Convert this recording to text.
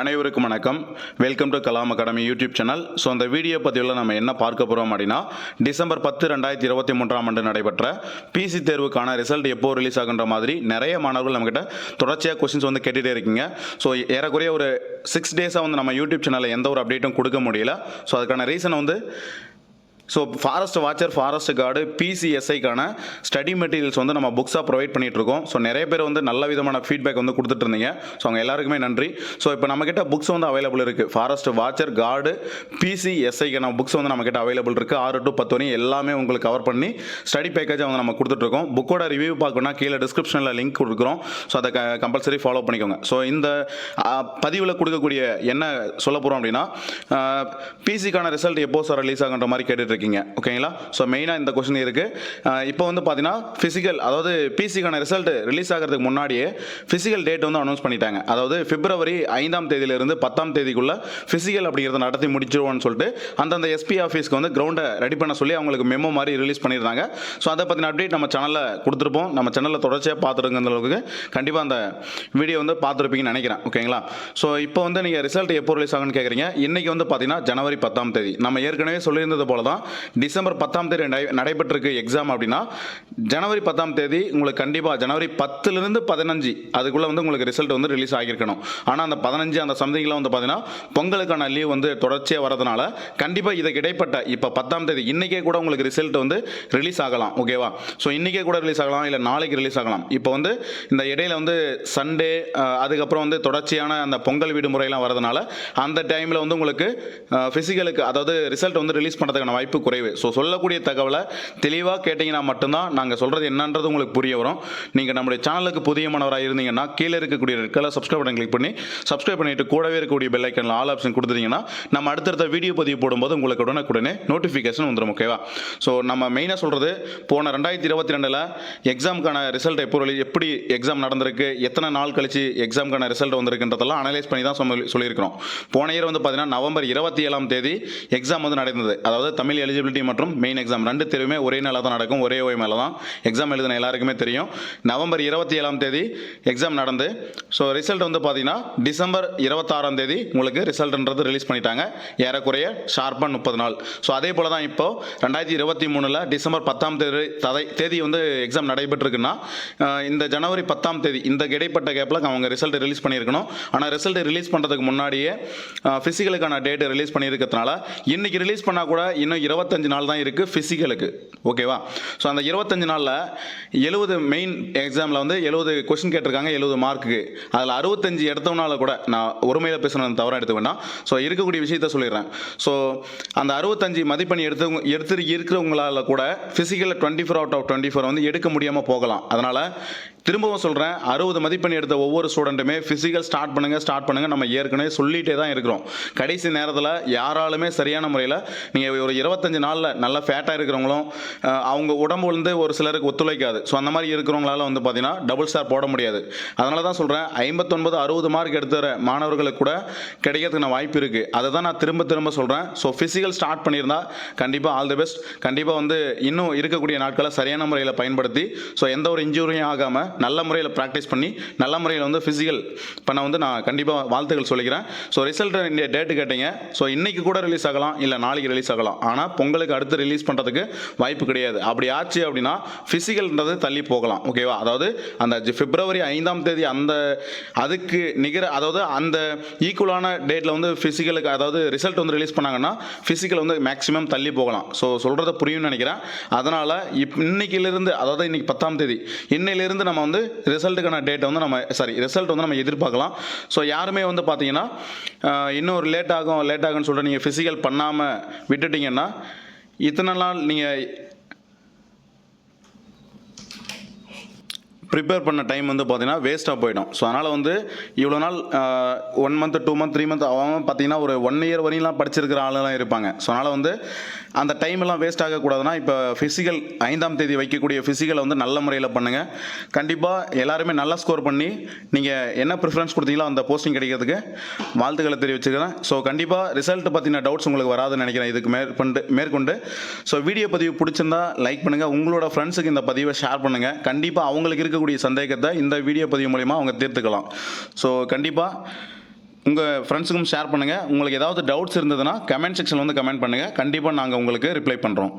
அனைவருக்கும் வணக்கம். Welcome to Kalam academy YouTube channel so அந்த வீடியோ பதிவில் நம்ம என்ன பார்க்க போகிறோம் அப்படின்னா டிசம்பர் பத்து ரெண்டாயிரத்தி இருபத்தி மூன்றாம் ஆண்டு நடைபெற்ற பிசி தேர்வுக்கான ரிசல்ட் எப்போ ரிலீஸ் ஆகுன்ற மாதிரி நிறைய மாணவர்கள் நம்மக்கிட்ட தொடர்ச்சியாக கொஸ்டின்ஸ் வந்து கேட்டுகிட்டே இருக்கீங்க. ஸோ ஏறக்குறைய ஒரு சிக்ஸ் டேஸாக வந்து நம்ம யூடியூப் சேனலில் எந்த ஒரு அப்டேட்டும் கொடுக்க முடியல. ஸோ அதுக்கான ரீசன் வந்து so forest watcher forest guard பிசிஎஸ்ஐக்கான study materials வந்து நம்ம புக்ஸாக ப்ரொவைட் பண்ணிகிட்டு இருக்கோம் ஸோ நிறைய பேர் வந்து நல்ல விதமான ஃபீட்பேக் வந்து கொடுத்துட்டு இருந்தீங்க ஸோ அவங்க எல்லாருக்குமே நன்றி. ஸோ இப்போ நம்மக்கிட்ட புக்ஸ் வந்து அவைலபிள் இருக்குது ஃபாரஸ்ட் வாட்சர் கார்டு பிசிஎஸ்ஐக்கான புக்ஸ் வந்து நம்மக்கிட்ட அவைலபிள் இருக்குது ஆறு டு பத்து வரையும் எல்லாமே உங்களுக்கு கவர் பண்ணி ஸ்டடி பேக்கேஜை வந்து நம்ம கொடுத்துட்ருக்கோம் புக்கோட ரிவ்யூ பார்க்கணும்னா கீழே டிஸ்கிரிப்ஷனில் லிங்க் கொடுக்குறோம். ஸோ அதை கம்பல்சரி ஃபாலோ பண்ணிக்கோங்க. ஸோ இந்த பதிவில் கொடுக்கக்கூடிய என்ன சொல்ல போகிறோம் அப்படின்னா பிசிக்கான ரிசல்ட் எப்போ சார் ரிலீஸ் ஆகுன்ற மாதிரி கேட்டுட்டு இருக்கீங்க ஓகேங்களா ஸோ மெயினாக இந்த கொஸ்டின் இருக்குது இப்போ வந்து பார்த்தீங்கன்னா ஃபிசிக்கல் அதாவது பிசிக்கான ரிசல்ட் ரிலீஸ் ஆகிறதுக்கு முன்னாடியே ஃபிசிக்கல் டேட் வந்து அனௌன்ஸ் பண்ணிட்டாங்க. அதாவது பிப்ரவரி ஐந்தாம் தேதியிலிருந்து பத்தாம் தேதிக்குள்ளே ஃபிசிக்கல் அப்படிங்கிறத நடத்தி முடிச்சிருவோம்னு சொல்லிட்டு அந்தந்த எஸ்பி ஆஃபீஸ்க்கு வந்து கிரவுண்டை ரெடி பண்ண சொல்லி அவங்களுக்கு மெமோ மாதிரி ரிலீஸ் பண்ணியிருந்தாங்க. ஸோ அதை பற்றின அப்டேட் நம்ம சேனலில் கொடுத்துருப்போம். நம்ம சேனலில் தொடர்ச்சியாக பார்த்துருங்க அளவுக்கு கண்டிப்பாக அந்த வீடியோ வந்து பார்த்துருப்பீங்கன்னு நினைக்கிறேன். ஓகேங்களா ஸோ இப்போ வந்து நீங்கள் ரிசல்ட் எப்போ ரிலீஸ் ஆகுன்னு கேட்குறீங்க இன்றைக்கி வந்து பார்த்தீங்கன்னா ஜனவரி பத்தாம் தேதி. நம்ம ஏற்கனவே சொல்லியிருந்தது போல தான் டிசம்பர் பத்தாம் தேதி நடை- நடைபெற்றிருக்கு எக்ஸாம் அப்படின்னா ஜனவரி பத்தாம் தேதி உங்களுக்கு கண்டிப்பாக ஜனவரி பத்துலேருந்து பதினஞ்சு அதுக்குள்ளே வந்து உங்களுக்கு ரிசல்ட் வந்து ரிலீஸ் ஆகியிருக்கணும். ஆனால் அந்த பதினஞ்சு அந்த சம்திங்கில் வந்து பார்த்தீங்கன்னா பொங்கலுக்கான லீவ் வந்து தொடர்ச்சியாக வரதுனால கண்டிப்பாக இதுக்கு இடைப்பட்ட இப்போ பத்தாம் தேதி இன்றைக்கே கூட உங்களுக்கு ரிசல்ட் வந்து ரிலீஸ் ஆகலாம் ஓகேவா ஸோ இன்றைக்கே கூட ரிலீஸ் ஆகலாம் இல்லை நாளைக்கு ரிலீஸ் ஆகலாம். இப்போ வந்து இந்த இடையில வந்து சண்டே அதுக்கப்புறம் வந்து தொடர்ச்சியான அந்த பொங்கல் விடுமுறையெல்லாம் வரதுனால அந்த டைமில் வந்து உங்களுக்கு ஃபிசிக்கலுக்கு அதாவது ரிசல்ட் வந்து ரிலீஸ் பண்ணுறதுக்கான வாய்ப்பு குறைவு. ஸோ சொல்லக்கூடிய தகவலை தெளிவாக கேட்டிங்கன்னா மட்டும்தான் நாங்கள் சொல்கிறது என்னன்றது உங்களுக்கு புரிய வரும். நீங்கள் நம்முடைய சேனலுக்கு புதிய மாணவராக இருந்தீங்கன்னா கீழே இருக்கக்கூடிய red colour subscribe button click பண்ணி சப்ஸ்கிரைப் பண்ணிட்டு கூடவே இருக்கக்கூடிய பெல் ஐக்கனில் ஆல் ஆப்ஷன் கொடுத்துட்டீங்கன்னா நம்ம அடுத்தடுத்த வீடியோ பதிவு போடும்போது உங்களுக்கு உடனுக்குடனே நோட்டிஃபிகேஷன் வந்துடும் ஓகேவா ஸோ நம்ம மெயினாக சொல்கிறது போன ரெண்டாயிரத்தி இருபத்தி ரெண்டில் எக்ஸாமுக்கான ரிசல்ட் எப்போ எப்படி எக்ஸாம் நடந்திருக்கு எத்தனை நாள் கழிச்சு எக்ஸாமுக்கான ரிசல்ட் வந்திருக்குன்றதெல்லாம் அனலைஸ் பண்ணி தான் சொல்லி சொல்லியிருக்கிறோம். போன இயர் வந்து பார்த்தீங்கன்னா நவம்பர் இருபத்தி ஏழாம் தேதி எக்ஸாம் வந்து நடந்தது. அதாவது தமிழ் எலிஜிபிலிட்டி மற்றும் மெயின் எக்ஸாம் ரெண்டு தேர்வுமே ஒரே நாளாக தான் நடக்கும். ஒரே ஓய் மேலே தான். எக்ஸாம் எழுதின எல்லாருக்குமே தெரியும். நவம்பர் இருபத்தி ஏழாம் தேதி எக்ஸாம் நடந்து. ஸோ ரிசல்ட் வந்து பார்த்தீங்கன்னா டிசம்பர் இருபத்தாறாம் தேதி உங்களுக்கு ரிசல்ட்ன்றது ரிலீஸ் பண்ணிட்டாங்க. ஏறக்குறைய ஷார்ப்பாக முப்பது நாள். ஸோ அதே போல தான் இப்போ ரெண்டாயிரத்தி இருபத்தி மூணில் டிசம்பர் பத்தாம் தேதி ததை தேதி வந்து எக்ஸாம் நடைபெற்றிருக்குன்னா இந்த ஜனவரி பத்தாம் தேதி இந்த இடைப்பட்ட கேப்பில் அவங்க ரிசல்ட் ரிலீஸ் பண்ணியிருக்கணும். ஆனால் ரிசல்ட் ரிலீஸ் பண்ணுறதுக்கு முன்னாடியே ஃபிசிக்கலுக்கான டேட் ரிலீஸ் பண்ணியிருக்கிறதுனால இன்னைக்கு ரிலீஸ் பண்ணால் கூட இன்னும் இருபத்தஞ்சு நாள் தான் இருக்குது ஃபிசிக்கலுக்கு ஓகேவா ஸோ அந்த இருபத்தஞ்சு நாளில் எழுபது மெயின் எக்ஸாமில் வந்து எழுபது கொஸ்டின் கேட்டிருக்காங்க எழுபது மார்க்குக்கு அதில் அறுபத்தஞ்சு எடுத்தவனால கூட நான் ஒருமையில் பேசுனது தவறாக எடுத்து வேண்டாம். ஸோ இருக்கக்கூடிய விஷயத்த சொல்லிடுறேன். ஸோ அந்த அறுபத்தஞ்சு மதிப்பெண் எடுத்தவங்க எடுத்து இருக்கிறவங்களால கூட ஃபிசிக்கலில் twenty four out of twenty four வந்து எடுக்க முடியாமல் போகலாம். அதனால் திரும்பவும் சொல்கிறேன் அறுபது மதிப்பெண் எடுத்த ஒவ்வொரு ஸ்டூடெண்ட்டுமே ஃபிசிக்கல் ஸ்டார்ட் பண்ணுங்கள் ஸ்டார்ட் பண்ணுங்கள் நம்ம ஏற்கனவே சொல்லிகிட்டே தான் இருக்கிறோம். கடைசி நேரத்தில் யாராலுமே சரியான முறையில் நீங்கள் ஒரு இருபத்தஞ்சு நாளில் நல்ல ஃபேட்டாக இருக்கிறவங்களும் அவங்க உடம்பு வந்து ஒரு சிலருக்கு ஒத்துழைக்காது. ஸோ அந்த மாதிரி இருக்கிறவங்களால வந்து பார்த்தீங்கன்னா டபுள் ஸ்டார் போட முடியாது. அதனால தான் சொல்கிறேன் ஐம்பத்தொன்பது அறுபது மார்க் எடுத்துற மாணவர்களுக்கு கூட கிடைக்கிறதுக்கான வாய்ப்பு இருக்குது அதை தான் நான் திரும்ப திரும்ப சொல்கிறேன் ஸோ ஃபிசிக்கல் ஸ்டார்ட் பண்ணியிருந்தால் கண்டிப்பாக ஆல் தி பெஸ்ட் கண்டிப்பாக வந்து இன்னும் இருக்கக்கூடிய நாட்களை சரியான முறையில் பயன்படுத்தி ஸோ எந்த ஒரு இன்ஜூரியும் ஆகாமல் நல்ல முறையில் ப்ராக்டிஸ் பண்ணி நல்ல முறையில் வந்து ஃபிசிக்கல் பண்ண வந்து நான் கண்டிப்பாக வாழ்த்துக்கள் சொல்லிக்கிறேன். ஸோ ரிசல்ட் டேட்டு கேட்டீங்க. ஸோ இன்னைக்கு கூட ரிலீஸ் ஆகலாம் இல்லை நாளைக்கு ரிலீஸ் ஆகலாம். ஆனால் பொங்கலுக்கு அடுத்து ரிலீஸ் பண்ணுறதுக்கு வாய்ப்பு கிடையாது. அப்படி ஆச்சு அப்படின்னா ஃபிசிக்கல்ன்றது தள்ளி போகலாம். ஓகேவா அதாவது அந்த பிப்ரவரி ஐந்தாம் தேதி அந்த அதுக்கு நிகர அதாவது அந்த ஈக்குவலான டேட்டில் வந்து ஃபிசிக்கலுக்கு அதாவது ரிசல்ட் வந்து ரிலீஸ் பண்ணாங்கன்னா ஃபிசிக்கல் வந்து மேக்ஸிமம் தள்ளி போகலாம். ஸோ சொல்கிறத புரியும்னு நினைக்கிறேன். அதனால் இப் இன்னைக்கிலிருந்து அதாவது இன்னைக்கு பத்தாம் தேதி இன்னையிலிருந்து நம்ம வந்து ரிசல்ட்டுக்கான டேட்டை வந்து நம்ம சாரி ரிசல்ட் வந்து நம்ம எதிர்பார்க்கலாம். ஸோ யாருமே வந்து பார்த்தீங்கன்னா இன்னும் ஒரு லேட் ஆகும் லேட் ஆகும்னு சொல்லிட்டு நீங்கள் ஃபிசிக்கல் பண்ணாமல் விட்டுட்டீங்கன்னா இத்தனை நாள் நீங்கள் ப்ரிப்பேர் பண்ண டைம் வந்து பார்த்தீங்கன்னா வேஸ்ட்டாக போயிடும். ஸோ அதனால் வந்து இவ்வளோ நாள் one month two month three month அவன் பார்த்தீங்கன்னா ஒரு ஒன் இயர் வரையும்லாம் படிச்சிருக்கிற ஆளுலாம் இருப்பாங்க. ஸோ அதனால் வந்து அந்த டைம் எல்லாம் வேஸ்ட் ஆகக்கூடாதுன்னா இப்போ ஃபிசிக்கல் ஐந்தாம் தேதி வைக்கக்கூடிய ஃபிசிக்கலை வந்து நல்ல முறையில் பண்ணுங்கள் கண்டிப்பாக எல்லாருமே நல்லா ஸ்கோர் பண்ணி நீங்கள் என்ன ப்ரிஃபரன்ஸ் கொடுத்தீங்களோ அந்த போஸ்டிங் கிடைக்கிறதுக்கு வாழ்த்துக்களை தெரிவிச்சுக்கிறேன். ஸோ கண்டிப்பாக ரிசல்ட் பற்றின டவுட்ஸ் உங்களுக்கு வராதுன்னு நினைக்கிறேன். இதுக்கு மேற்கொண்டு மேற்கொண்டு. ஸோ வீடியோ பதிவு பிடிச்சிருந்தா லைக் பண்ணுங்கள் உங்களோட ஃப்ரெண்ட்ஸுக்கு இந்த பதிவை ஷேர் பண்ணுங்கள் கண்டிப்பாக அவங்களுக்கு இருக்க இருக்கக்கூடிய சந்தேகத்தை இந்த வீடியோ பதிவு மூலயமா அவங்க தீர்த்துக்கலாம். ஸோ கண்டிப்பாக உங்கள் ஃப்ரெண்ட்ஸுக்கும் ஷேர் பண்ணுங்கள் உங்களுக்கு ஏதாவது டவுட்ஸ் இருந்ததுன்னா கமெண்ட் செக்ஷனில் வந்து கமெண்ட் பண்ணுங்கள் கண்டிப்பாக நாங்கள் உங்களுக்கு ரிப்ளை பண்ணுறோம்